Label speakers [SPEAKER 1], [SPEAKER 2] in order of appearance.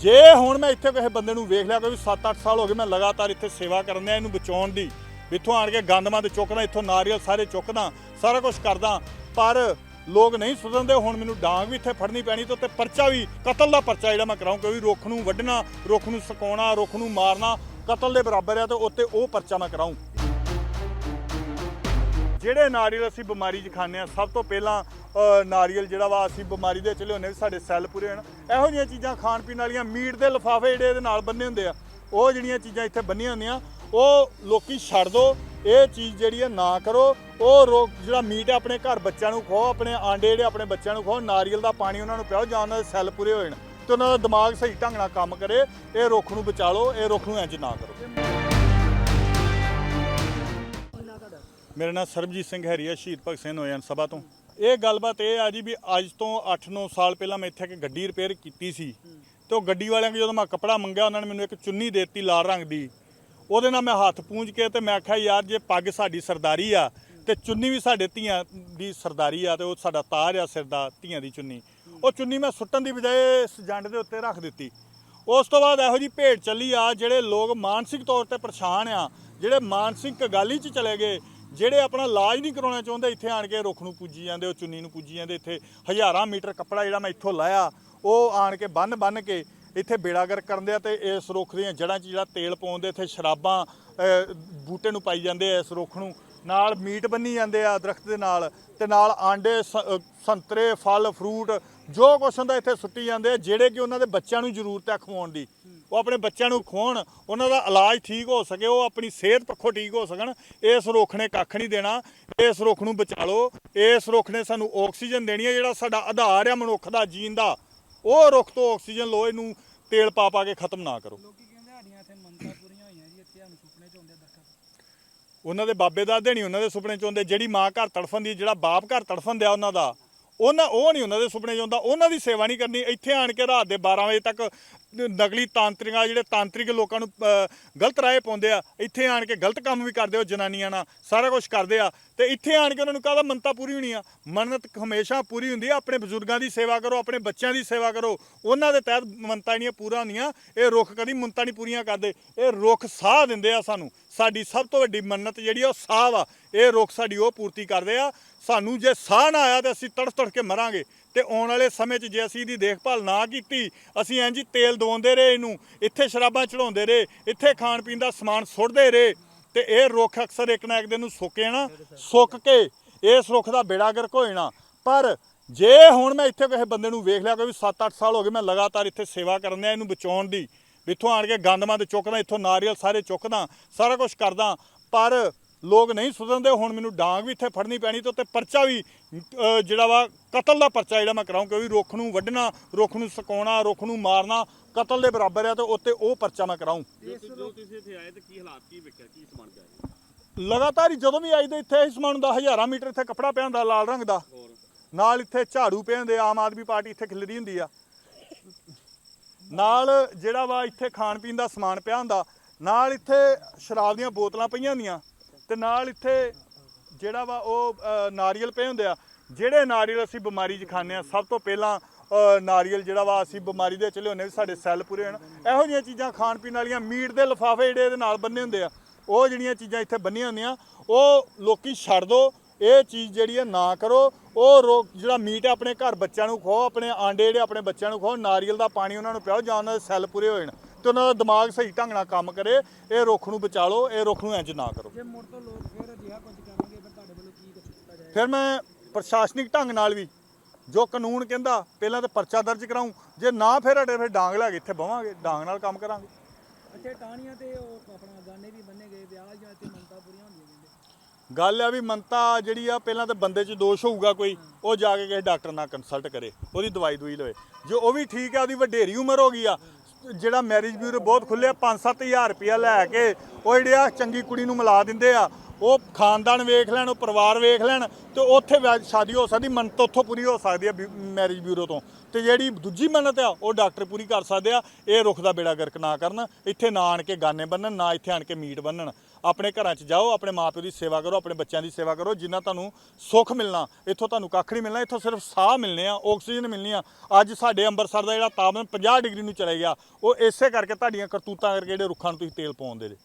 [SPEAKER 1] ਜੇ ਹੁਣ ਮੈਂ ਇੱਥੇ ਕਿਸੇ ਬੰਦੇ ਨੂੰ ਵੇਖ ਲਿਆ ਕੋਈ 7-8 ਸਾਲ ਹੋ ਗਏ ਮੈਂ ਲਗਾਤਾਰ ਇੱਥੇ ਸੇਵਾ ਕਰਨ ਦਿਆ ਇਹਨੂੰ ਬਚਾਉਣ ਦੀ ਇੱਥੋਂ ਆਣ ਕੇ ਗੰਦਮੰਦ ਚੁੱਕਦਾ, ਇੱਥੋਂ ਨਾਰੀਅਲ ਸਾਰੇ ਚੁੱਕਦਾ, ਸਾਰਾ ਕੁਝ ਕਰਦਾ, ਪਰ ਲੋਕ ਨਹੀਂ ਸੁਧਰਦੇ, ਹੁਣ ਮੈਨੂੰ ਡਾਂਗ ਵੀ ਇੱਥੇ ਫੜਨੀ ਪੈਣੀ ਤੇ ਉੱਤੇ ਪਰਚਾ ਵੀ, ਕਤਲ ਦਾ ਪਰਚਾ ਜਿਹੜਾ ਮੈਂ ਕਰਾਉਂ ਕਿਉਂਕਿ ਰੁੱਖ ਨੂੰ ਵੱਢਣਾ, ਰੁੱਖ ਨੂੰ ਸਕਾਉਣਾ, ਰੁੱਖ ਨੂੰ ਮਾਰਨਾ, ਕਤਲ ਦੇ ਬਰਾਬਰ ਆ ਤੇ ਉੱਤੇ ਉਹ ਪਰਚਾ ਮੈਂ ਕਰਾਉਂ ਜਿਹੜੇ ਨਾਰੀਅਲ ਅਸੀਂ ਬਿਮਾਰੀ 'ਚ ਖਾਂਦੇ ਆ ਸਭ ਤੋਂ ਪਹਿਲਾਂ ਨਾਰੀਅਲ ਜਿਹੜਾ ਵਾ ਅਸੀਂ ਬਿਮਾਰੀ ਦੇ ਚਲੇ ਹੁੰਦੇ ਵੀ ਸਾਡੇ ਸੈੱਲ ਪੂਰੇ ਹੋਣ। ਇਹੋ ਜਿਹੀਆਂ ਚੀਜ਼ਾਂ ਖਾਣ ਪੀਣ ਵਾਲੀਆਂ ਮੀਟ ਦੇ ਲਿਫਾਫੇ ਜਿਹੜੇ ਇਹਦੇ ਨਾਲ ਬੰਨੇ ਹੁੰਦੇ ਆ ਉਹ ਜਿਹੜੀਆਂ ਚੀਜ਼ਾਂ ਇੱਥੇ ਬੰਨੀਆਂ ਹੁੰਦੀਆਂ ਉਹ ਲੋਕੀ ਛੱਡ ਦੋ ਇਹ ਚੀਜ਼ ਜਿਹੜੀ ਆ ਨਾ ਕਰੋ। ਉਹ ਰੋਕ ਜਿਹੜਾ ਮੀਟ ਹੈ ਆਪਣੇ ਘਰ ਬੱਚਿਆਂ ਨੂੰ ਖਵਾਓ ਆਪਣੇ ਆਂਡੇ ਜਿਹੜੇ ਆਪਣੇ ਬੱਚਿਆਂ ਨੂੰ ਖਵਾਓ ਨਾਰੀਅਲ ਦਾ ਪਾਣੀ ਉਹਨਾਂ ਨੂੰ ਪਿਆਓ ਜਾਂ ਉਹਨਾਂ ਦੇ ਸੈੱਲ ਪੂਰੇ ਹੋ ਜਾਣ ਤੇ ਉਹਨਾਂ ਦਾ ਦਿਮਾਗ ਸਹੀ ਢੰਗ ਨਾਲ ਕੰਮ ਕਰੇ ਇਹ ਰੁੱਖ ਨੂੰ ਬਚਾ ਲਓ ਇਹ ਰੁੱਖ ਨੂੰ ਇੰਜ ਨਾ ਕਰੋ। ਮੇਰਾ ਨਾਮ ਸਰਬਜੀਤ ਸਿੰਘ ਹੈਰੀਆ ਸ਼ਹੀਦ ਭਗਤ ਸਿੰਘ ਨੌਜਵਾਨ ਸਭਾ ਤੋਂ। ਇਹ ਗੱਲਬਾਤ ਇਹ ਆ ਜੀ ਵੀ ਅੱਜ ਤੋਂ 8-9 ਸਾਲ ਪਹਿਲਾਂ ਮੈਂ ਇੱਥੇ ਇੱਕ ਗੱਡੀ ਰਿਪੇਅਰ ਕੀਤੀ ਸੀ ਤੇ ਉਹ ਗੱਡੀ ਵਾਲਿਆਂ ਕੋਲ ਜਦੋਂ ਮੈਂ ਕੱਪੜਾ ਮੰਗਿਆ, ਉਹਨਾਂ ਨੇ ਮੈਨੂੰ ਇੱਕ ਚੁੰਨੀ ਦੇ ਦਿੱਤੀ ਲਾਲ ਰੰਗ ਦੀ। ਉਹਦੇ ਨਾਲ ਮੈਂ ਹੱਥ ਪੂੰਝ ਕੇ ਤੇ ਮੈਂ ਆਖਿਆ, ਯਾਰ, ਜੇ ਪੱਗ ਸਾਡੀ ਸਰਦਾਰੀ ਆ ਤੇ ਚੁੰਨੀ ਵੀ ਸਾਡੇ ਧੀਆਂ ਦੀ ਸਰਦਾਰੀ ਆ ਤੇ ਉਹ ਸਾਡਾ ਤਾਜ ਆ ਸਿਰ ਦਾ, ਧੀਆਂ ਦੀ ਚੁੰਨੀ। ਉਹ ਚੁੰਨੀ ਮੈਂ ਸੁੱਟਣ ਦੀ ਬਜਾਏ ਇਸ ਜੰਡ ਦੇ ਉੱਤੇ ਰੱਖ ਦਿੱਤੀ। ਉਸ ਤੋਂ ਬਾਅਦ ਇਹੋ ਜੀ ਭੇਡ ਚੱਲੀ ਆ, ਜਿਹੜੇ ਲੋਕ ਮਾਨਸਿਕ ਤੌਰ ਤੇ ਪਰੇਸ਼ਾਨ ਆ, ਜਿਹੜੇ ਮਾਨਸਿਕ ਗਾਲੀ 'ਚ ਚਲੇ ਗਏ ਜਿਹੜੇ ਆਪਣਾ ਇਲਾਜ ਨਹੀਂ ਕਰਾਉਣਾ ਚਾਹੁੰਦੇ, ਇੱਥੇ ਆਣ ਕੇ ਰੁੱਖ ਨੂੰ ਪੂਜੀ ਜਾਂਦੇ, ਉਹ ਚੁੰਨੀ ਨੂੰ ਪੂਜੀ ਜਾਂਦੇ, ਇੱਥੇ ਹਜ਼ਾਰਾਂ ਮੀਟਰ ਕੱਪੜਾ ਜਿਹੜਾ ਮੈਂ ਇੱਥੋਂ ਲਾਇਆ, ਉਹ ਆਣ ਕੇ ਬੰਨ ਬੰਨ ਕੇ ਇੱਥੇ ਬੇੜਾਗਰ ਕਰਦੇ ਆ ਤੇ ਇਸ ਰੁੱਖ ਦੀਆਂ ਜੜ੍ਹਾਂ 'ਚ ਜਿਹੜਾ ਤੇਲ ਪਾਉਂਦੇ ਇੱਥੇ ਸ਼ਰਾਬਾਂ ਬੂਟੇ ਨੂੰ ਪਾਈ ਜਾਂਦੇ ਆ ਇਸ ਰੁੱਖ ਨੂੰ। ਨਾਲ ਮੀਟ ਬੰਨੀ ਜਾਂਦੇ ਆ ਦਰਖਤ ਦੇ ਨਾਲ ਤੇ ਨਾਲ ਆਂਡੇ ਸੰਤਰੇ, ਫਲ, ਫਰੂਟ, ਜੋ ਕੁਛ ਹੁੰਦਾ ਇੱਥੇ ਸੁੱਟੀ ਜਾਂਦੇ ਆ, ਜਿਹੜੇ ਕਿ ਉਹਨਾਂ ਦੇ ਬੱਚਿਆਂ ਨੂੰ ਜ਼ਰੂਰਤ ਹੈ ਖਵਾਉਣ ਦੀ। ਉਹ ਆਪਣੇ ਬੱਚਿਆਂ ਨੂੰ ਖਵਾਉਣ ਉਹਨਾਂ ਦਾ ਇਲਾਜ ਠੀਕ ਹੋ ਸਕੇ ਉਹ ਆਪਣੀ ਸਿਹਤ ਪੱਖੋਂ ਠੀਕ ਹੋ ਸਕਣ ਇਸ ਰੁੱਖ ਨੇ ਕੱਖ ਨਹੀਂ ਦੇਣਾ ਇਸ ਰੁੱਖ ਨੂੰ ਬਚਾ ਲਓ ਇਸ ਰੁੱਖ ਨੇ ਸਾਨੂੰ ਆਕਸੀਜਨ ਦੇਣੀ ਹੈ ਜਿਹੜਾ ਸਾਡਾ ਆਧਾਰ ਹੈ ਮਨੁੱਖ ਦਾ ਜੀਣ ਦਾ ਉਹ ਰੁੱਖ ਤੋਂ ਆਕਸੀਜਨ ਲਓ ਇਹਨੂੰ ਤੇਲ ਪਾ ਪਾ ਕੇ ਖਤਮ ਨਾ ਕਰੋ।
[SPEAKER 2] ਲੋਕੀ ਕਹਿੰਦੇ ਸਾਡੀਆਂ ਇੱਥੇ ਮੰਨਤਾਂ ਪੂਰੀਆਂ ਹੋਈਆਂ ਜੀ ਇੱਥੇ ਸਾਨੂੰ ਸੁਪਨੇ ਚ ਆਉਂਦੇ ਦਰਖਤ।
[SPEAKER 1] ਉਹਨਾਂ ਦੇ ਬਾਬੇ ਦਾਦੇ ਨਹੀਂ ਉਹਨਾਂ ਦੇ ਸੁਪਨੇ ਚ ਆਉਂਦੇ ਜਿਹੜੀ ਮਾਂ ਘਰ ਤੜਫਣ ਦੀ ਜਿਹੜਾ ਬਾਪ ਘਰ ਤੜਫਣ ਦਿਆ ਉਹਨਾਂ ਦਾ। ਉਹਨਾਂ ਉਹ ਨਹੀਂ ਉਹਨਾਂ ਦੇ ਸੁਪਨੇ ਚ ਆਉਂਦਾ ਉਹਨਾਂ ਦੀ ਸੇਵਾ ਨਹੀਂ ਕਰਨੀ। ਇੱਥੇ ਆਣ ਕੇ ਰਾਤ ਦੇ 12 ਵਜੇ ਤੱਕ ਨਕਲੀ ਤਾਂਤਰਿਕਾਂ, ਜਿਹੜੇ ਤਾਂਤਰਿਕ ਲੋਕਾਂ ਨੂੰ ਗਲਤ ਰਾਏ ਪਾਉਂਦੇ ਆ, ਇੱਥੇ ਆਣ ਕੇ ਗਲਤ ਕੰਮ ਵੀ ਕਰਦੇ ਆ ਉਹ ਜਨਾਨੀਆਂ ਨਾਲ, ਸਾਰਾ ਕੁਝ ਕਰਦੇ ਆ। ਤੇ ਇੱਥੇ ਆਣ ਕੇ ਉਹਨਾਂ ਨੂੰ ਕਹਦਾ ਮੰਨਤਾ ਪੂਰੀ ਹੋਣੀ ਆ? ਮੰਨਤ ਹਮੇਸ਼ਾ ਪੂਰੀ ਹੁੰਦੀ ਆ, ਆਪਣੇ ਬਜ਼ੁਰਗਾਂ ਦੀ ਸੇਵਾ ਕਰੋ, ਆਪਣੇ ਬੱਚਿਆਂ ਦੀ ਸੇਵਾ ਕਰੋ। ਉਹਨਾਂ ਦੇ ਤਹਿਤ ਮੰਨਤਾਂ ਜਿਹੜੀਆਂ ਪੂਰਾ ਹੁੰਦੀਆਂ, ਇਹ ਰੁੱਖ ਕਦੀ ਮੰਨਤਾਂ ਨਹੀਂ ਪੂਰੀਆਂ ਕਰਦੇ। ਇਹ ਰੁੱਖ ਸਾਹ ਦਿੰਦੇ ਆ ਸਾਨੂੰ। ਸਾਡੀ ਸਭ ਤੋਂ ਵੱਡੀ ਮੰਨਤ ਜਿਹੜੀ ਆ, ਉਹ ਸਾਹ ਵਾ। ਇਹ ਰੁੱਖ ਸਾਡੀ ਉਹ ਪੂਰਤੀ ਕਰਦੇ ਆ। ਸਾਨੂੰ ਜੇ ਸਾਹ ਨਾ ਆਇਆ ਤੇ ਅਸੀਂ ਤੜਫ ਤੜਫ ਕੇ ਮਰਾਂਗੇ। ਤੇ ਆਉਣ ਵਾਲੇ ਸਮੇਂ 'ਚ ਜੇ ਅਸੀਂ ਇਹਦੀ ਦੇਖਭਾਲ ਨਾ ਕੀਤੀ, ਅਸੀਂ ਇੰਜ ਹੀ ਤੇਲ ਦਵਾਉਂਦੇ ਰਹੇ ਇਹਨੂੰ, ਇੱਥੇ ਸ਼ਰਾਬਾਂ ਚੜਾਉਂਦੇ ਰਹੇ, ਇੱਥੇ ਖਾਣ ਪੀਣ ਦਾ ਸਮਾਨ ਸੁੱਟਦੇ ਰਹੇ, ਤੇ ਇਹ ਰੁੱਖ ਅਕਸਰ ਇੱਕ ਨਾ ਇੱਕ ਦਿਨ ਨੂੰ ਸੁੱਕ ਜਾਣਾ, ਸੁੱਕ ਕੇ ਇਸ ਰੁੱਖ ਦਾ ਬੇੜਾ ਗਰਕ ਹੋ ਜਾਣਾ। ਪਰ ਜੇ ਹੁਣ ਮੈਂ ਇੱਥੇ ਕਿਸੇ ਬੰਦੇ ਨੂੰ ਵੇਖ ਲਿਆ ਕੋਈ 7-8 ਸਾਲ ਹੋ ਗਏ ਮੈਂ ਲਗਾਤਾਰ ਇੱਥੇ ਸੇਵਾ ਕਰਨ ਦਿਆ ਇਹਨੂੰ ਬਚਾਉਣ ਦੀ ਇੱਥੋਂ ਆਣ ਕੇ ਗੰਦਮੰਦ ਚੁੱਕਦਾ, ਇੱਥੋਂ ਨਾਰੀਅਲ ਸਾਰੇ ਚੁੱਕਦਾ, ਸਾਰਾ ਕੁਝ ਕਰਦਾ, ਪਰ ਲੋਕ ਨਹੀਂ ਸੁਧਰਦੇ ਹੁਣ ਮੈਨੂੰ ਡਾਂਗ ਵੀ ਇੱਥੇ ਫੜਨੀ ਪੈਣੀ ਤੇ ਉੱਤੇ ਪਰਚਾ ਵੀ ਜਿਹੜਾ ਵਾ ਕਤਲ ਦਾ ਪਰਚਾ ਜਿਹੜਾ ਮੈਂ ਕਰਾਉਂ ਕਿਉਂਕਿ ਰੁੱਖ ਨੂੰ ਵੱਢਣਾ ਰੁੱਖ ਨੂੰ ਸਕਾਉਣਾ ਰੁੱਖ ਨੂੰ ਮਾਰਨਾ ਕਤਲ ਦੇ ਬਰਾਬਰ ਆ ਤੇ ਉੱਤੇ ਉਹ ਪਰਚਾ ਮੈਂ ਕਰਾਉਂ
[SPEAKER 3] ਜਦੋਂ ਤੁਸੀਂ ਇੱਥੇ ਆਏ ਤੇ ਕੀ ਹਾਲਾਤ ਕੀ ਵੇਖਿਆ ਕੀ ਸਮਾਨ ਪਿਆ ਜੀ?
[SPEAKER 1] ਲਗਾਤਾਰ ਹੀ ਜਦੋਂ ਵੀ ਆਈਦੇ ਇੱਥੇ ਇਸ ਸਮਾਨ ਦਾ ਹਜ਼ਾਰਾਂ ਮੀਟਰ ਇੱਥੇ ਕੱਪੜਾ ਪਿਆ ਹੁੰਦਾ ਲਾਲ ਰੰਗ ਦਾ। ਨਾਲ ਇੱਥੇ ਝਾੜੂ ਪਏ ਹੁੰਦੇ ਆਮ ਆਦਮੀ ਪਾਰਟੀ ਇੱਥੇ ਖਿਲਰੀ ਹੁੰਦੀ ਆ। ਨਾਲ ਜਿਹੜਾ ਵਾ ਇੱਥੇ ਖਾਣ ਪੀਣ ਦਾ ਸਮਾਨ ਪਿਆ ਹੁੰਦਾ ਨਾਲ ਇੱਥੇ ਸ਼ਰਾਬ ਦੀਆਂ ਬੋਤਲਾਂ ਪਈਆਂ ਹੁੰਦੀਆਂ। ਤੇ ਨਾਲ ਇੱਥੇ ਜਿਹੜਾ ਵਾ ਉਹ ਨਾਰੀਅਲ ਪਏ ਹੁੰਦੇ ਆ। ਜਿਹੜੇ ਨਾਰੀਅਲ ਅਸੀਂ ਬਿਮਾਰੀ 'ਚ ਖਾਂਦੇ ਆ, ਸਭ ਤੋਂ ਪਹਿਲਾਂ ਨਾਰੀਅਲ ਜਿਹੜਾ ਵਾ ਅਸੀਂ ਬਿਮਾਰੀ ਦੇ ਚਲੇ ਹੁੰਦੇ ਵੀ ਸਾਡੇ ਸੈੱਲ ਪੂਰੇ ਹੋਣ। ਇਹੋ ਜਿਹੀਆਂ ਚੀਜ਼ਾਂ ਖਾਣ ਪੀਣ ਵਾਲੀਆਂ, ਮੀਟ ਦੇ ਲਿਫਾਫੇ ਜਿਹੜੇ ਇਹਦੇ ਨਾਲ ਬੰਨੇ ਹੁੰਦੇ ਆ, ਉਹ ਜਿਹੜੀਆਂ ਚੀਜ਼ਾਂ ਇੱਥੇ ਬੰਨੀਆਂ ਹੁੰਦੀਆਂ, ਉਹ ਲੋਕੀ ਛੱਡ ਦੋ, ਇਹ ਚੀਜ਼ ਜਿਹੜੀ ਆ ਨਾ ਕਰੋ। ਉਹ ਰੋਕ ਜਿਹੜਾ ਮੀਟ ਹੈ ਆਪਣੇ ਘਰ ਬੱਚਿਆਂ ਨੂੰ ਖੋ ਆਪਣੇ ਆਂਡੇ ਜਿਹੜੇ ਆਪਣੇ ਬੱਚਿਆਂ ਨੂੰ ਖੋ ਨਾਰੀਅਲ ਦਾ ਪਾਣੀ ਉਹਨਾਂ ਨੂੰ ਪਿਆਓ, ਜਾਂ ਉਹਨਾਂ ਦੇ ਸੈੱਲ ਪੂਰੇ ਹੋ ਜਾਣ। ਤੇ ਉਹਨਾਂ ਦਾ ਦਿਮਾਗ ਸਹੀ ਢੰਗ ਨਾਲ ਕੰਮ ਕਰੇ ਇਹ ਰੁੱਖ ਨੂੰ ਬਚਾ ਲਓ ਇਹ ਰੁੱਖ ਨੂੰ ਇੰਜ ਨਾ ਕਰੋ।
[SPEAKER 2] ਜੇ ਮੁੜ ਤੋਂ ਲੋਕ ਫਿਰ ਅਜਿਹਾ ਕੁਝ ਕਰਨਗੇ ਫਿਰ ਤੁਹਾਡੇ ਵੱਲੋਂ ਕੀ ਕੁਝ ਕੀਤਾ ਜਾਏਗਾ?
[SPEAKER 1] ਫਿਰ ਮੈਂ ਪ੍ਰਸ਼ਾਸਨਿਕ ਢੰਗ ਨਾਲ ਵੀ ਜੋ ਕਾਨੂੰਨ ਕਹਿੰਦਾ ਪਹਿਲਾਂ ਤਾਂ ਪਰਚਾ ਦਰਜ ਕਰਾਉਂ ਜੇ ਨਾ ਫਿਰ ਅੜੇ ਫਿਰ ਡਾਂਗ ਲੈ ਕੇ ਇੱਥੇ ਬਵਾਂਗੇ ਡਾਂਗ ਨਾਲ ਕੰਮ ਕਰਾਂਗੇ।
[SPEAKER 2] ਅੱਛਾ ਟਾਹਣੀਆਂ ਤੇ ਉਹ ਆਪਣਾ ਗਾਣੇ ਵੀ ਬੰਨੇ ਗਏ ਵਿਆਹ ਜਾਂ ਤੇ ਮੰਨਤਾਂ ਪੂਰੀਆਂ ਹੁੰਦੀਆਂ ਕਹਿੰਦੇ
[SPEAKER 1] ਗੱਲ ਆ ਵੀ ਮੰਤਾ ਜਿਹੜੀ ਆ ਪਹਿਲਾਂ ਤਾਂ ਬੰਦੇ 'ਚ ਦੋਸ਼ ਹੋਊਗਾ ਕੋਈ ਉਹ ਜਾ ਕੇ ਕਿਸੇ ਡਾਕਟਰ ਨਾਲ ਕੰਸਲਟ ਕਰੇ ਉਹਦੀ ਦਵਾਈ ਦੂਈ ਲਵੇ। ਜੇ ਉਹ ਵੀ ਠੀਕ ਆ ਉਹਦੀ ਵਡੇਰੀ ਉਮਰ ਹੋ ਗਈ ਆ ਜਿਹੜਾ ਮੈਰਿਜ ਬਿਊਰੋ ਬਹੁਤ ਖੁੱਲੇ 5-7000 ਰੁਪਇਆ ਲੈ ਕੇ ਉਹ ਜਿਹੜੇ ਆ ਚੰਗੀ ਕੁੜੀ ਨੂੰ ਮਿਲਾ ਦਿੰਦੇ ਆ। ਉਹ ਖਾਨਦਾਨ ਵੇਖ ਲੈਣ, ਉਹ ਪਰਿਵਾਰ ਵੇਖ ਲੈਣ ਤੇ ਉੱਥੇ ਵਿਆਹ- ਸ਼ਾਦੀ ਹੋ ਸਕਦੀ, ਮੰਨਤ ਉੱਥੋਂ ਪੂਰੀ ਹੋ ਸਕਦੀ ਆ ਮੈਰਿਜ ਬਿਊਰੋ ਤੋਂ। ਤੇ ਜਿਹੜੀ ਦੂਜੀ ਮੰਨਤ ਆ, ਉਹ ਡਾਕਟਰ ਪੂਰੀ ਕਰ ਸਕਦੇ ਆ। ਇਹ ਰੁੱਖ ਦਾ ਬੇੜਾ ਗਰਕ ਨਾ ਕਰਨ, ਇੱਥੇ ਨਾ ਆਣ ਕੇ ਗਾਨੇ ਬੰਨਣ, ਨਾ ਇੱਥੇ ਆਣ ਕੇ ਮੀਟ ਬੰਨਣ। ਆਪਣੇ ਘਰਾਂ 'ਚ ਜਾਓ, ਆਪਣੇ ਮਾਪਿਓ ਦੀ ਸੇਵਾ ਕਰੋ, ਆਪਣੇ ਬੱਚਿਆਂ ਦੀ ਸੇਵਾ ਕਰੋ, ਜਿੰਨਾ ਤੁਹਾਨੂੰ ਸੁੱਖ ਮਿਲਣਾ, ਇੱਥੋਂ ਤੁਹਾਨੂੰ ਕੱਖ ਨਹੀਂ ਮਿਲਣਾ, ਇੱਥੋਂ ਸਿਰਫ ਸਾਹ ਮਿਲਨੇ ਆ, ਆਕਸੀਜਨ ਮਿਲਣੀ ਆ। ਅੱਜ ਸਾਡੇ ਅੰਮ੍ਰਿਤਸਰ ਦਾ ਜਿਹੜਾ ਤਾਪਮਾਨ 50 ਡਿਗਰੀ ਨੂੰ ਚਲੇ ਗਿਆ, ਉਹ ਇਸੇ ਕਰਕੇ ਤੁਹਾਡੀਆਂ ਕਰਤੂਤਾਂ ਕਰਕੇ ਜਿਹੜੇ ਰੁੱਖਾਂ ਨੂੰ ਤੁਸੀਂ ਤੇਲ ਪਾਉਂਦੇ ਜੇ